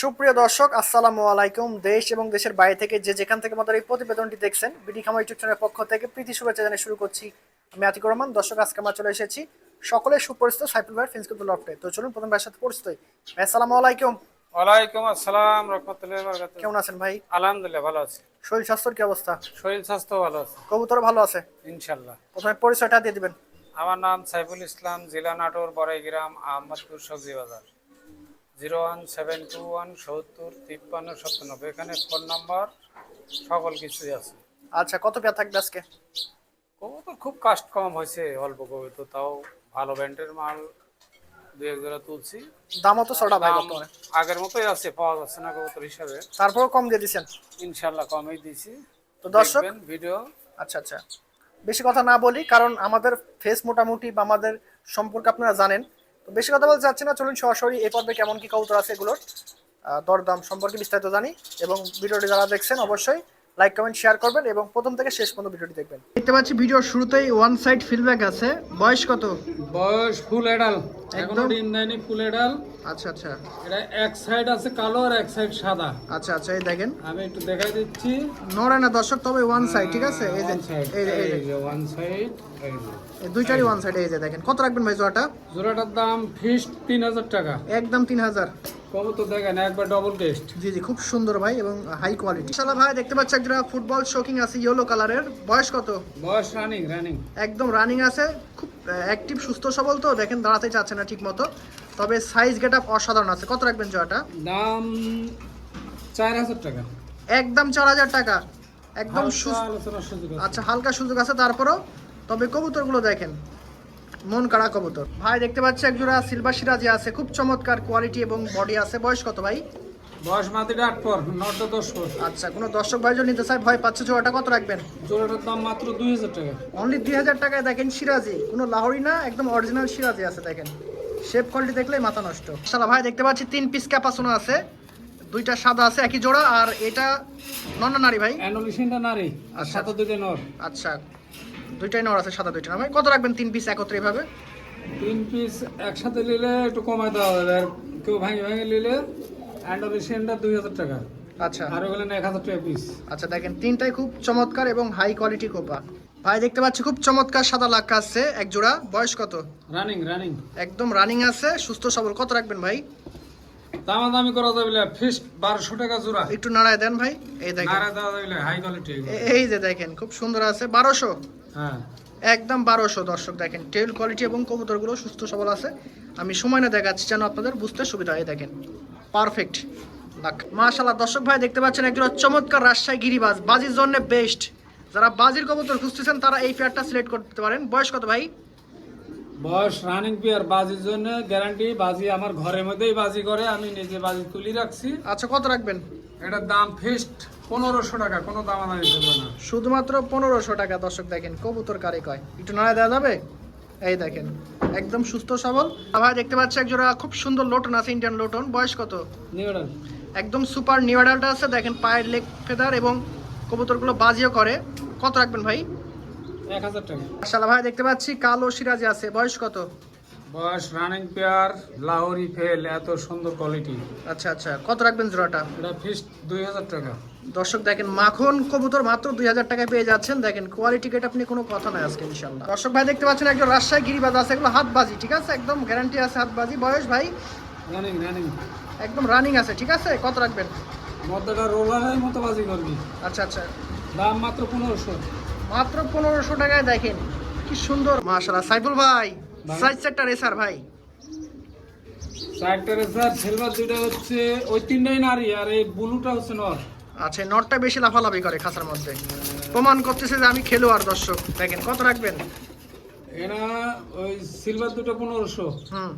সুপ্রিয় দর্শক আসসালামু আলাইকুম। দেশ এবং দেশের বাইরে থেকে যে যেখান থেকে আমাদের এই প্রতিবেদনটি দেখছেন বিডি খামার ইউটিউব চ্যানেলের পক্ষ থেকে প্রীতি শুভেচ্ছা জানিয়ে শুরু করছি। আমি আতিকুর রহমান দর্শক আজকে আমরা চলে এসেছি সকলের সুপরিচিত সাইফুল ভাই ফিন্সকুল লফটে তো চলুন প্রথম ভাইয়ের সাথে পরিচিত ভাই আসসালামু আলাইকুম। ওয়ালাইকুম আসসালাম রহমতুল্লাহ বরকাতুহ। কেমন আছেন ভাই? আলহামদুলিল্লাহ ভালো আছি। শরীর স্বাস্থ্যর কি অবস্থা? শরীর স্বাস্থ্য ভালো আছে। কবুতর ভালো আছে? ইনশাল্লাহ প্রথমে পরিচয়টা দিয়ে দিবেন। আমার নাম সাইফুল ইসলাম জেলা নাটোর বড়াইগ্রাম আহমদপুর সবজি বাজার zero one seven two one সত্তর তিপ্পান্ন সাতানব্বই এখানে ফোন নাম্বার সকল কিছুই আছে। আচ্ছা কত পেয়ার থাকবে আজকে? কবুতর খুব কাস্ট কম হয়েছে অল্প কবুতর তাও ভালো ব্র্যান্ডের মাল দু এক জোড়া তুলছি। দামও তো ছটা ভাই বর্তমানে। আগের মতোই আছে পাওয়া যাচ্ছে না কবুতর হিসাবে। তারপরেও কম দিয়ে দিচ্ছেন ইনশাল্লাহ কমই দিয়েছি। তো দর্শক ভিডিও। আচ্ছা আচ্ছা। বেশি কথা না বলি কারণ আমাদের ফেস মোটামুটি বা আমাদের সম্পর্কে আপনারা জানেন। তো বেশি কথা বলতে চাচ্ছি না, চলুন সরাসরি এই পর্বে কেমন কি কবুতর আছে এগুলোর দরদাম সম্পর্কে বিস্তারিত জানি এবং ভিডিওটি যারা দেখছেন অবশ্যই লাইক কমেন্ট শেয়ার করবেন এবং প্রথম থেকে শেষ পর্যন্ত ভিডিওটি দেখবেন। দেখতে পাচ্ছি ভিডিওর শুরুতেই ওয়ান সাইড ফিডব্যাক আছে। বয়স কত? বয়স ফুল এডাল এখনও? ডিম দেয়নি ফুল এডাল আচ্ছা আচ্ছা। এটা এক সাইড আছে কালো আর এক সাইড সাদা। আচ্ছা আচ্ছা এই দেখেন। আমি একটু দেখাই দিচ্ছি। নড়ে না দর্শক তবে ওয়ান সাইড ঠিক আছে? এই যে ওয়ান সাইড এই যে ওয়ান সাইড এই যে। এই দুইটারই ওয়ান সাইড এই যে দেখেন। কত রাখবেন ভাই জোয়াটা জোড়াটার দাম ফিক্সড তিন হাজার টাকা। একদম তিন হাজার। কবুতর দেখেন একবার ডবল টেস্ট জি জি খুব সুন্দর ভাই এবং হাই কোয়ালিটি ভাই দেখতে পাচ্ছি একটা ফুটবল শোকিং আছে ইয়েলো কালারের বয়স কত? বয়স রানিং রানিং একদম রানিং আছে খুব অ্যাক্টিভ সুস্থ সবল তো দেখেন দাঁড়াতে চাচ্ছে না ঠিক মতো তবে সাইজ গেট আপ অসাধারণ আছে। কত রাখবেন জয়টা দাম চার হাজার টাকা। একদম চার হাজার টাকা। একদম আচ্ছা হালকা সুযোগ আছে তারপরও। তবে কবুতরগুলো দেখেন মন কাড়া কবুতর। ভাই দেখতে পাচ্ছি একজোড়া সিলভার সিরাজি আছে। খুব চমৎকার কোয়ালিটি এবং বডি আছে। বয়স কত ভাই? বয়স মাটিটা আট পর নটা দশ পর। আচ্ছা কোনো দর্শক ভাই যদি নিতে চায়? ভয় পাচ্ছে জোড়াটা কত রাখবেন? জোড়াটার দাম মাত্র দুই হাজার টাকা। অনলি দুই হাজার টাকায় দেখেন সিরাজি। কোনো লাহোরি না একদম অরিজিনাল সিরাজি আছে দেখেন। শেপ কোয়ালিটি মাথা নষ্ট। ভাই দেখতে পাচ্ছি তিন পিস ক্যাপাসোনা আছে। দুইটা সাদা আছে একই জোড়া। আর এটা নন্না নারী ভাই? অ্যানোলিশনটা নারী। আর নর। আচ্ছা। দুইটাই নর আছে সাদা দুইটা না ভাই কত রাখবেন তিন পিস একত্রে এভাবে? তিন পিস একসাথে নিলে একটু কমায় দেওয়া যাবে। আর কেউ ভাঙে ভাঙে নিলে অ্যান্ডোলিশনটা দুই হাজার টাকা। আচ্ছা। আর ওগুলো এক হাজার টাকা পিস আচ্ছা দেখেন তিনটাই খুব চমৎকার এবং হাই কোয়ালিটি কোপা ভাই দেখতে পাচ্ছি খুব চমৎকার সাদা লাক্কা আছে এক জোড়া। বয়স কত? রানিং রানিং একদম রানিং আছে সুস্থ সবল। কত রাখবেন ভাই? দামা দামি করা যাবে ফিস্ট বারোশো টাকা জোড়া। একটু নাড়ায় দেন ভাই এই দেখেন। নাড়া দেওয়া যাবে হাই কোয়ালিটি এই যে দেখেন খুব সুন্দর আছে বারোশো। হ্যাঁ। একদম বারোশো দর্শক দেখেন টেল কোয়ালিটি এবং কবুতরগুলো সুস্থ সবল আছে। আমি সময় না দেখাচ্ছি যেন আপনাদের বুঝতে সুবিধা হয় দেখেন। পারফেক্ট মাশাল্লাহ দর্শক ভাই দেখতে পাচ্ছেন একজন চমৎকার রাজশাহী গিরিবাজ বাজির জন্য বেস্ট যারা বাজির কবুতর খুঁজতেছেন তারা এই পেয়ারটা সিলেক্ট করতে পারেন। বয়স কত ভাই? বয়স রানিং পেয়ার বাজির জন্য গ্যারান্টি বাজি আমার ঘরের মধ্যেই বাজি করে আমি নিজে বাজি তুলি রাখছি। আচ্ছা কত রাখবেন? এটার দাম ফিস্ট পনেরোশো টাকা কোনো দাম দামি চলবে না। শুধুমাত্র পনেরোশো টাকা দর্শক দেখেন কবুতর কারে কয়? একটু নাড়া দেওয়া যাবে? এই দেখেন একদম সুস্থ সবল। ভাই দেখতে পাচ্ছি একজোড়া খুব সুন্দর লোটন আছে ইন্ডিয়ান লোটন। বয়স কত? নিউডাল। একদম সুপার নিউ অ্যাডাল্ট আছে দেখেন পায়ের লেগ ফেদার এবং কবুতরগুলো বাজিও করে। কত রাখবেন ভাই? এক হাজার টাকা। মাশাআল্লাহ ভাই দেখতে পাচ্ছি কালো সিরাজি আছে। বয়স কত? বয়স রানিং পেয়ার লাহোরি ফেল এত সুন্দর কোয়ালিটি আচ্ছা আচ্ছা কত রাখবেন জোড়াটা? এটা ফিস্ট দুই হাজার টাকা। দর্শক দেখেন মাখন কবুতর মাত্র দুই হাজার টাকায় পেয়ে যাচ্ছেন। দেখেন কোয়ালিটি কেট আপনি কোনো কথা নাই আজকে ইনশাল্লাহ দর্শক ভাই দেখতে পাচ্ছেন একজন রাজশাহী গিরিবাজ আছে এগুলো হাতবাজি ঠিক আছে? একদম গ্যারান্টি আছে হাতবাজি। বয়স ভাই? রানিং রানিং একদম রানিং আছে ঠিক আছে? কত রাখবেন? মধ্যটা রোলারের মতো বাজি করবি। আচ্ছা আচ্ছা। দাম মাত্র পনেরোশো। মাত্র পনেরোশো টাকায় দেখেন কি সুন্দর। মাশাল্লাহ সাইফুল ভাই। সাইজ সেটটা রেসার ভাই। সিলভার দুইটা হচ্ছে ওই তিনটাই নারী আর এই ব্লুটা হচ্ছে নর। আচ্ছা নটটা বেশি লাফালাফি করে খাসার মধ্যে। প্রমাণ করতেছে যে আমি খেলোয়াড় দর্শক। দেখেন কত রাখবেন? এরা ওই সিলভার দুটো পনেরোশো। হুম।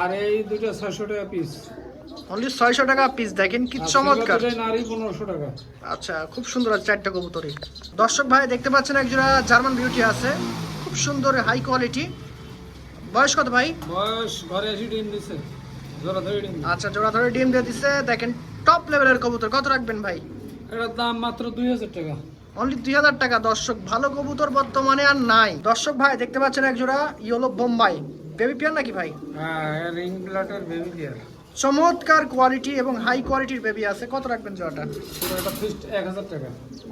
আর এই দুটো ছয়শো টাকা পিস অনলি ছয়শো টাকা পিস দেখেন কি চমৎকার। পনেরোশো টাকা। আচ্ছা খুব সুন্দর আছে চারটা কবুতরই। দর্শক ভাই দেখতে পাচ্ছেন একজোড়া জার্মান বিউটি আছে। খুব সুন্দর হাই কোয়ালিটি বয়স কত ভাই? বয়স ঘরে এসে ডিম দিছে। জোড়া ধরে ডিম আচ্ছা জোড়া ধরে ডিম দিয়ে দিচ্ছে দেখেন টপ লেভেলের কবুতর কত রাখবেন ভাই? এটার দাম মাত্র দুই হাজার টাকা। অনলি দুই হাজার টাকা দর্শক। ভালো কবুতর বর্তমানে আর নাই। দর্শক ভাই দেখতে পাচ্ছেন একজোড়া ইয়েলো বোম্বাই বেবি পিয়ার নাকি ভাই? হ্যাঁ রিং ব্লাটের বেবি ডিয়ার চমৎকার কোয়ালিটি এবং হাই কোয়ালিটির বেবি আছে। কত রাখবেন জোড়াটা? এক হাজার টাকা।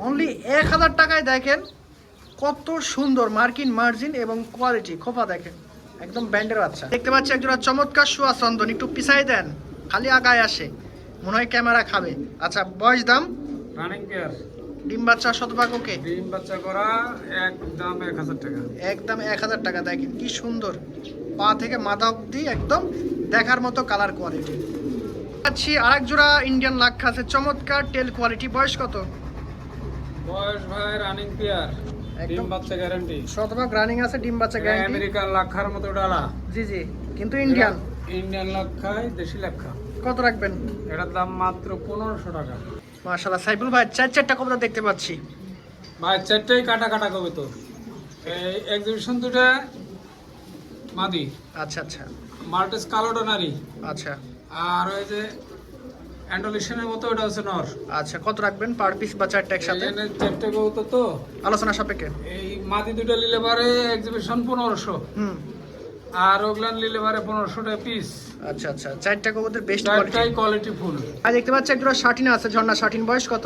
অনলি এক হাজার টাকায় দেখেন কত সুন্দর মার্কিন মার্জিন এবং কোয়ালিটি খোপা দেখেন একদম ব্যান্ডের বাচ্চা। দেখতে পাচ্ছি একজোড়া চমৎকার শুয়া চন্দন একটু পিছাই দেন খালি আগায় আসে মনে হয় ক্যামেরা খাবে। আচ্ছা বয়স দাম? রানিং পেয়ার ডিম বাচ্চা শতভাগ ওকে? ডিম বাচ্চা করা একদম এক হাজার টাকা। একদম এক হাজার টাকা দেখেন কি সুন্দর। পা থেকে মাথা অব্দি একদম দেখার মতো কালার কোয়ালিটি আচ্ছি আরেক জোড়া ইন্ডিয়ান লাখ আছে চমৎকার টেল কোয়ালিটি বয়স কত? বয়স ভাই রানিং পেয়ার একদম। ডিম বাচ্চা গ্যারান্টি শতভাগ রানিং আছে ডিম বাচ্চা গ্যারান্টি আমেরিকান লাক্ষার মতো ডালা। জি জি। কিন্তু ইন্ডিয়ান ইন্ডিয়ান লাক্ষায় দেশি লাক্ষা। কত রাখবেন? এটার দাম মাত্র পনেরোশো টাকা। মাশাল্লাহ সাইবুল ভাই চার চারটা কবুতর দেখতে পাচ্ছি। ভাই চারটাই কাটা কাটা কবে তো এই এক্সিবিশন দুটা মাদি। আচ্ছা আচ্ছা। মাল্টিস কালো ডোনারি আচ্ছা। আর ওই যে অ্যান্ডোলিশনের মতো ওটা হচ্ছে নর। আচ্ছা কত রাখবেন? পার পিস বা চারটা একসাথে? চারটে কবুতর তো। আলোচনা সাপেক্ষে। এই মাদি দুটো নিলে পারে এক্সিবিশন পনেরোশো। হুম। আর ওগুলান নিলে পারে পনেরোশো টাকা পিস আচ্ছা আচ্ছা। চারটা কবুতর বেস্ট কোয়ালিটি চারটাই কোয়ালিটি ফুল আর দেখতে পাচ্ছি একজোড়া শাটিন আছে ঝর্ণা শাটিন। বয়স কত?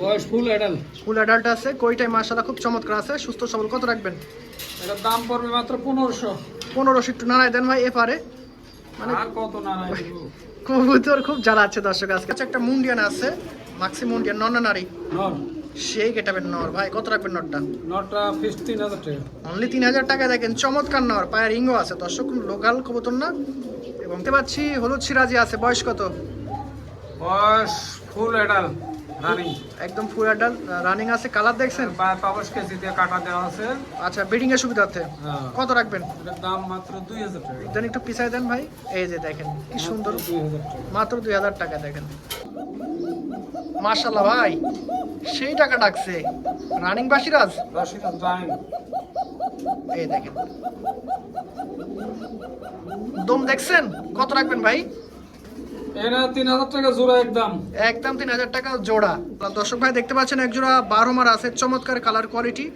বয়স ফুল অ্যাডাল ফুল অ্যাডাল্ট আছে। কইটাই মাশাল্লাহ খুব চমৎকার আছে। সুস্থ সবল। কত রাখবেন? এটার দাম পড়বে মাত্র পনেরোশো। পনেরোশো একটু নাড়াই দেন ভাই এপারে। মানে কত না নাই দিব? কবুতর খুব জ্বালাচ্ছে দর্শক আজকে একটা মুন্ডিয়ান আছে মাক্সি মুন্ডিয়ান নন্না নারী? সেই গেটাবেন নর ভাই কত রাখবেন নরটা? নটটা ফিস তিন হাজার টাকা। অনলি তিন হাজার টাকা দেখেন চমৎকার নর পায়ের রিংও আছে দর্শক লোকাল কবুতর না। এবং দেখতে পাচ্ছি হলুদ সিরাজি আছে বয়স কত? বয়স ফুল অ্যাডাল রানিং একদম ফুল অ্যাডাল রানিং আছে কালার দেখছেন? পাবস কেজি দিয়ে কাটা দেওয়া আছে। আচ্ছা বিডিং এর সুবিধাতে হ্যাঁ। কত রাখবেন? দাম মাত্র দুই হাজার টাকা। দেন একটু পিছাই দেন ভাই। এই যে দেখেন কি সুন্দর। মাত্র দুই হাজার টাকা দেখেন। মার্শাল্লাহ ভাই সেই টাকা ডাকছে। রানিং বা সিরাজ রশিদ রানিং এই দেখেন। দম দেখছেন? কত রাখবেন ভাই? এটা তিন হাজার টাকা জোড়া একদম। টাকা জোড়া। দর্শক ভাই দেখতে পাচ্ছেন এক জোড়া বারো মার আছে চমৎকার কালার কোয়ালিটি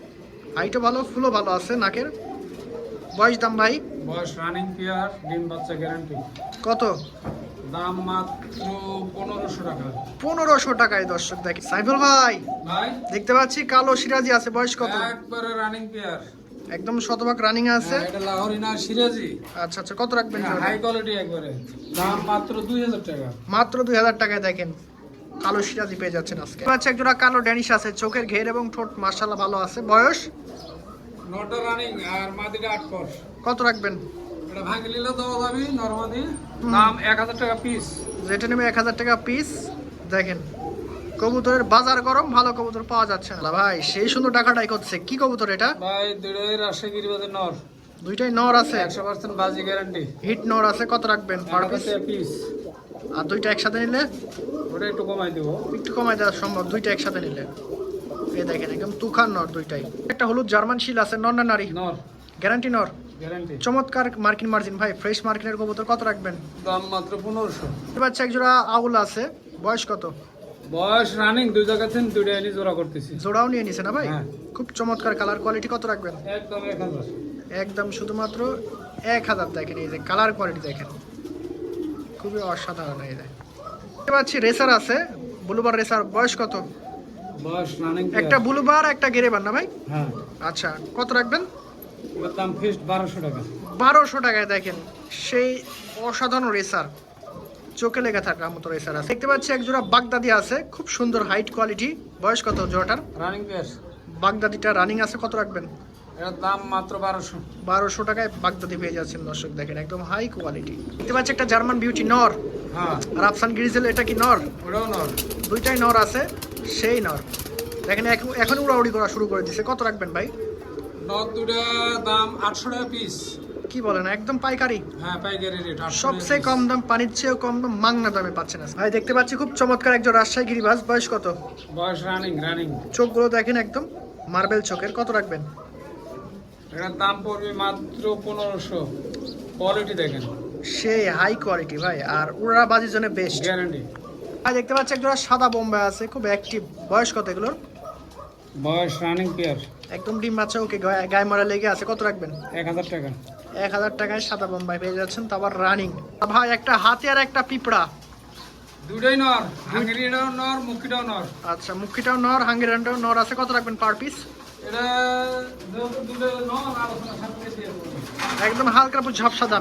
হাইটও ভালো ফুলও ভালো আছে নাকের। বয়স দাম ভাই? বয়স রানিং পেয়ার ডিম বাচ্চা গ্যারান্টি কত? দাম মাত্র পনেরোশো টাকা। পনেরোশো টাকায় দর্শক দেখি। সাইফুল ভাই ভাই? দেখতে পাচ্ছি কালো সিরাজি আছে বয়স কত? একবারে রানিং পেয়ার একদম শতভাগ রানিং আছে। এটা লাহোরি না সিরাজি। আচ্ছা আচ্ছা কত রাখবেন হাই কোয়ালিটি একবারে। দাম মাত্র দুই হাজার টাকা। মাত্র দুই হাজার টাকায় দেখেন কালো সিরাজি পেয়ে যাচ্ছেন আজকে। আচ্ছা এক জোড়া কালো ড্যানিশ আছে চোখের ঘের এবং ঠোঁট মার্শাল্লাহ ভালো আছে। বয়স? নটা রানিং আর মাদিটা আট কর কত রাখবেন? এটা ভাঙে নিলে দেওয়া যাবে নর্মাদি দাম এক হাজার টাকা পিস যেটা নেবে এক হাজার টাকা পিস দেখেন। কবুতরের বাজার গরম ভালো কবুতর পাওয়া যাচ্ছে না। ভাই সেই সুন্দর টাকাটাই করছে। কি কবুতর এটা? ভাই দুটোই রাজশাহী গিরিবাদের নর। দুইটাই নর আছে? একশো পার্সেন্ট বাজি গ্যারান্টি হিট নর আছে কত রাখবেন পার পিস আর দুইটা একসাথে নিলে? ওটা একটু কমাই দেবো। একটু কমাই দেওয়া সম্ভব দুইটা একসাথে নিলে। এই দেখেন একদম তুখান নর দুইটাই। একটা হলুদ জার্মান শিল আছে নর না নারী? নর। গ্যারান্টি নর? চমৎকার মার্কিন মার্জিন। ভাই ফ্রেশ মার্কিনের কবুতর কত রাখবেন? দাম মাত্র পনেরোশো। বাচ্চা এক জোড়া আউল আছে বয়স কত? বয়স রানিং দুই জায়গা থেকে দুইটা এনে জোড়া করতেছি। জোড়াও নিয়ে নিছে না ভাই? হ্যাঁ। খুব চমৎকার কালার কোয়ালিটি কত রাখবেন? একদম এক হাজার। একদম শুধুমাত্র এক হাজার দেখেন এই যে কালার কোয়ালিটি দেখেন। খুবই অসাধারণ এই যে। দেখতে পাচ্ছি রেসার আছে ব্লুবার রেসার বয়স কত? বয়স রানিং একটা ব্লুবার একটা গেরেবার না ভাই? হ্যাঁ। আচ্ছা কত রাখবেন? দাম ফিক্সড বারোশো টাকা। বারোশো টাকায় দেখেন সেই অসাধারণ রেসার চোখে লেগে থাকার মতো রেসার আছে। দেখতে পাচ্ছি এক জোড়া বাগদাদি আছে খুব সুন্দর হাইট কোয়ালিটি বয়স কত জোড়াটার? রানিং পেয়ার বাগদাদিটা রানিং আছে কত রাখবেন? এটার দাম মাত্র বারোশো। বারোশো টাকায় বাগদাদি পেয়ে যাচ্ছেন দর্শক দেখেন একদম হাই কোয়ালিটি দেখতে পাচ্ছি একটা জার্মান বিউটি নর। হ্যাঁ। আর আফসান গ্রিজেল এটা কি নর? ওটাও নর। দুইটাই নর আছে সেই নর। দেখেন এখন- এখন উড়াউড়ি করা শুরু করে দিছে। কত রাখবেন ভাই? নর দুটা দাম আটশো টাকা পিস কি বলেন একদম পাইকারি। হ্যাঁ পাইকারি রেট সবচেয়ে কম দাম পানির চেয়েও কম দাম মাংনা দামে পাচ্ছেন। ভাই দেখতে পাচ্ছি খুব চমৎকার একজন রাজশাহী গিরিবাজ বয়স কত? বয়স রানিং রানিং চোখগুলো দেখেন একদম মার্বেল চোখের। কত রাখবেন? এটার দাম পড়বে মাত্র পনেরোশো। কোয়ালিটি দেখেন। সেই হাই কোয়ালিটি ভাই আর উড়া বাজির জন্য বেস্ট গ্যারান্টি ভাই দেখতে পাচ্ছি একজন সাদা বোম্বাই আছে খুব অ্যাক্টিভ বয়স কত এগুলোর? বয়স রানিং পেয়ার একদম ডিম বাচ্চা ওকে গায়ে গায়ে মরা লেগে আছে। কত রাখবেন? এক হাজার টাকা। এক হাজার টাকায় সাদা বোম্বাই পেয়ে যাচ্ছেন তো আবার রানিং ভাই একটা হাতি আর একটা পিঁপড়া। দুটোই নর হাঙ্গেরিয়ানটাও নর মুখিটাও নর। আচ্ছা মুখিটাও নর হাঙ্গেরিয়ানটাও নর আছে। কত রাখবেন পার পিস এটা দুটো নর আলোচনা। একদম হালকা ঝাপসা দাম।